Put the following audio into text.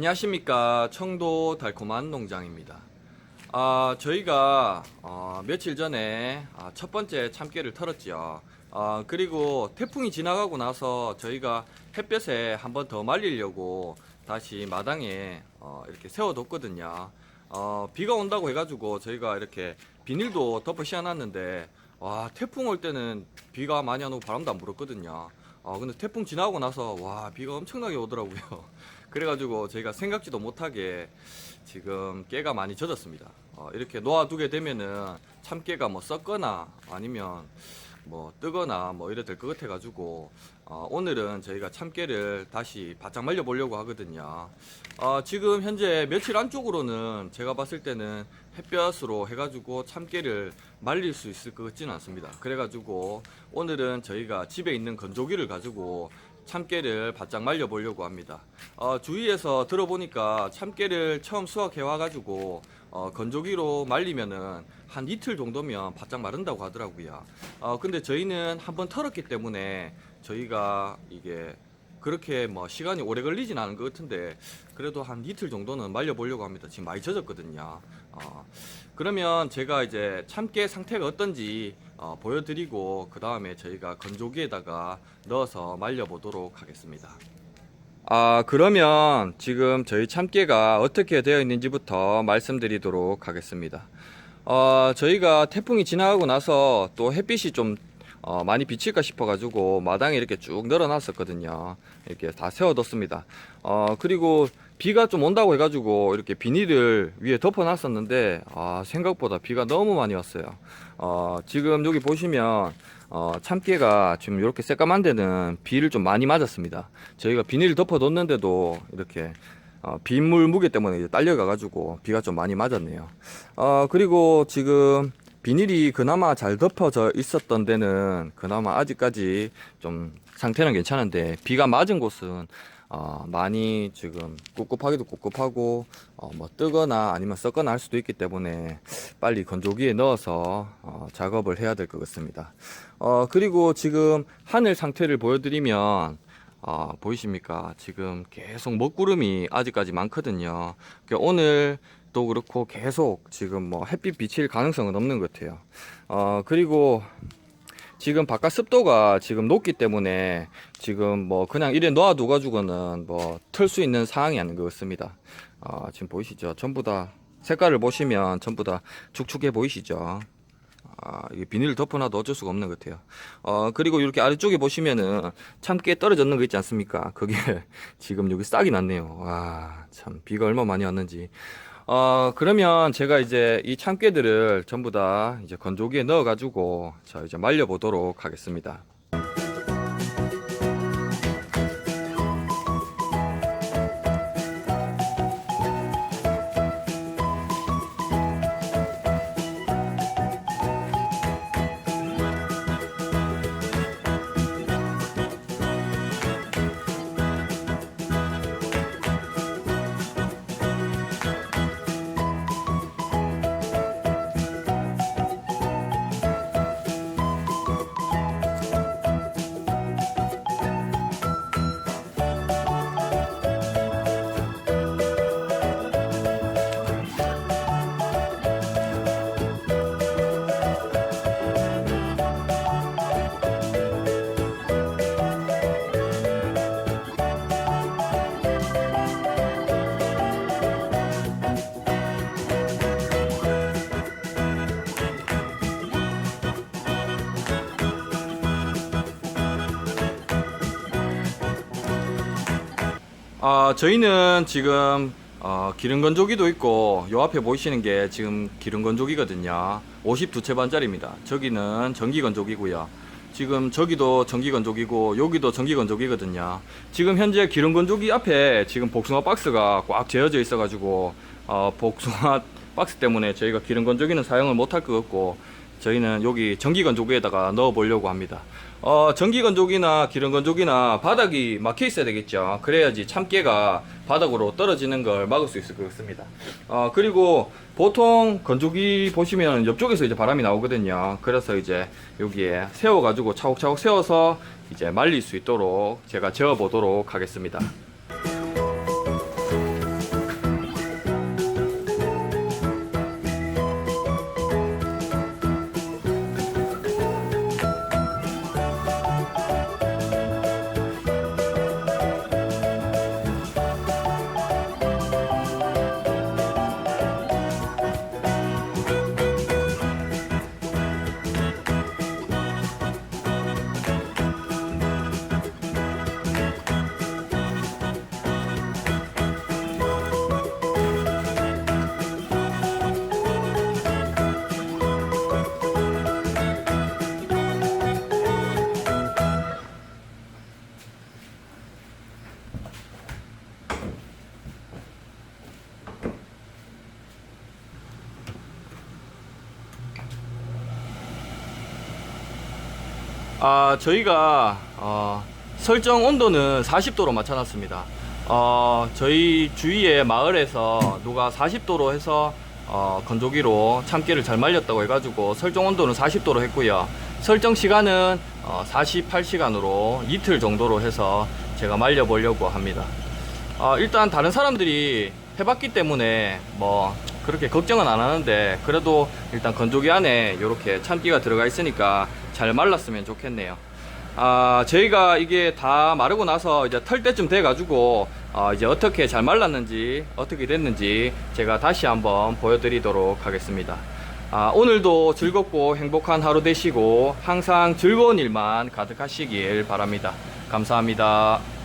안녕하십니까 청도 달콤한 농장입니다. 아 저희가 어, 며칠 전에 아, 첫 번째 참깨를 털었지요. 아, 그리고 태풍이 지나가고 나서 저희가 햇볕에 한 번 더 말리려고 다시 마당에 어, 이렇게 세워뒀거든요. 어, 비가 온다고 해가지고 저희가 이렇게 비닐도 덮어 씌워놨는데 와 태풍 올 때는 비가 많이 안 오고 바람도 안 불었거든요. 어, 근데 태풍 지나고 나서 와 비가 엄청나게 오더라고요. 그래가지고 저희가 생각지도 못하게 지금 깨가 많이 젖었습니다. 어, 이렇게 놓아두게 되면은 참깨가 뭐 썩거나 아니면 뭐 뜨거나 뭐 이래 될 것 같아 가지고 어, 오늘은 저희가 참깨를 다시 바짝 말려 보려고 하거든요. 어, 지금 현재 며칠 안쪽으로는 제가 봤을 때는 햇볕으로 해가지고 참깨를 말릴 수 있을 것 같지는 않습니다. 그래 가지고 오늘은 저희가 집에 있는 건조기를 가지고 참깨를 바짝 말려 보려고 합니다. 어, 주위에서 들어보니까 참깨를 처음 수확해 와가지고 어, 건조기로 말리면은 한 이틀 정도면 바짝 마른다고 하더라고요. 어, 근데 저희는 한번 털었기 때문에 저희가 이게 그렇게 뭐 시간이 오래 걸리진 않은 것 같은데 그래도 한 이틀 정도는 말려 보려고 합니다. 지금 많이 젖었거든요. 어, 그러면 제가 이제 참깨 상태가 어떤지 어, 보여드리고 그 다음에 저희가 건조기에다가 넣어서 말려 보도록 하겠습니다. 아 그러면 지금 저희 참깨가 어떻게 되어 있는지부터 말씀드리도록 하겠습니다. 어, 저희가 태풍이 지나가고 나서 또 햇빛이 좀 어, 많이 비칠까 싶어가지고 마당에 이렇게 쭉 늘어놨었거든요. 이렇게 다 세워뒀습니다. 어, 그리고 비가 좀 온다고 해가지고 이렇게 비닐을 위에 덮어놨었는데 아, 생각보다 비가 너무 많이 왔어요. 어, 지금 여기 보시면 어, 참깨가 지금 이렇게 새까만 데는 비를 좀 많이 맞았습니다. 저희가 비닐을 덮어 뒀는데도 이렇게 어, 빗물 무게 때문에 이제 딸려가가지고 비가 좀 많이 맞았네요. 어, 그리고 지금 비닐이 그나마 잘 덮어져 있었던 데는 그나마 아직까지 좀 상태는 괜찮은데 비가 맞은 곳은 어, 많이 지금 꿉꿉하기도 꿉꿉하고 어, 뭐 뜨거나 아니면 썩거나 할 수도 있기 때문에 빨리 건조기에 넣어서 어, 작업을 해야 될 것 같습니다. 어, 그리고 지금 하늘 상태를 보여드리면 어, 보이십니까? 지금 계속 먹구름이 아직까지 많거든요. 그러니까 오늘 또 그렇고 계속 지금 뭐 햇빛 비칠 가능성은 없는 것 같아요. 어, 그리고 지금 바깥 습도가 지금 높기 때문에 지금 뭐 그냥 이래 놓아둬가지고는 뭐 틀 수 있는 상황이 아닌 것 같습니다. 어, 지금 보이시죠? 전부 다 색깔을 보시면 전부 다 축축해 보이시죠? 아, 이게 비닐을 덮어놔도 어쩔 수가 없는 것 같아요. 어, 그리고 이렇게 아래쪽에 보시면은 참깨 떨어졌는 거 있지 않습니까? 그게 지금 여기 싹이 났네요. 와, 참, 비가 얼마 많이 왔는지. 어, 그러면 제가 이제 이 참깨들을 전부 다 이제 건조기에 넣어가지고 자, 이제 말려보도록 하겠습니다. 아, 저희는 지금 어, 기름 건조기도 있고 요 앞에 보이시는 게 지금 기름 건조기거든요. 52채 반짜리입니다. 저기는 전기 건조기고요. 지금 저기도 전기 건조기고 여기도 전기 건조기거든요. 지금 현재 기름 건조기 앞에 지금 복숭아 박스가 꽉 재어져 있어 가지고 어, 복숭아 박스 때문에 저희가 기름 건조기는 사용을 못할 것 같고 저희는 여기 전기 건조기에다가 넣어 보려고 합니다. 어, 전기 건조기나 기름 건조기나 바닥이 막혀 있어야 되겠죠. 그래야지 참깨가 바닥으로 떨어지는 걸 막을 수 있을 것 같습니다. 어, 그리고 보통 건조기 보시면 옆쪽에서 이제 바람이 나오거든요. 그래서 이제 여기에 세워 가지고 차곡차곡 세워서 이제 말릴 수 있도록 제가 재어 보도록 하겠습니다. 아, 저희가 어, 설정 온도는 40도로 맞춰놨습니다. 어, 저희 주위의 마을에서 누가 40도로 해서 어, 건조기로 참깨를 잘 말렸다고 해가지고 설정 온도는 40도로 했고요. 설정 시간은 어, 48시간으로 이틀 정도로 해서 제가 말려보려고 합니다. 어, 일단 다른 사람들이 해봤기 때문에 뭐 그렇게 걱정은 안 하는데 그래도 일단 건조기 안에 이렇게 참기가 들어가 있으니까 잘 말랐으면 좋겠네요. 아, 저희가 이게 다 마르고 나서 이제 털 때쯤 돼 가지고 어, 이제 어떻게 잘 말랐는지 어떻게 됐는지 제가 다시 한번 보여드리도록 하겠습니다. 아, 오늘도 즐겁고 행복한 하루 되시고 항상 즐거운 일만 가득하시길 바랍니다. 감사합니다.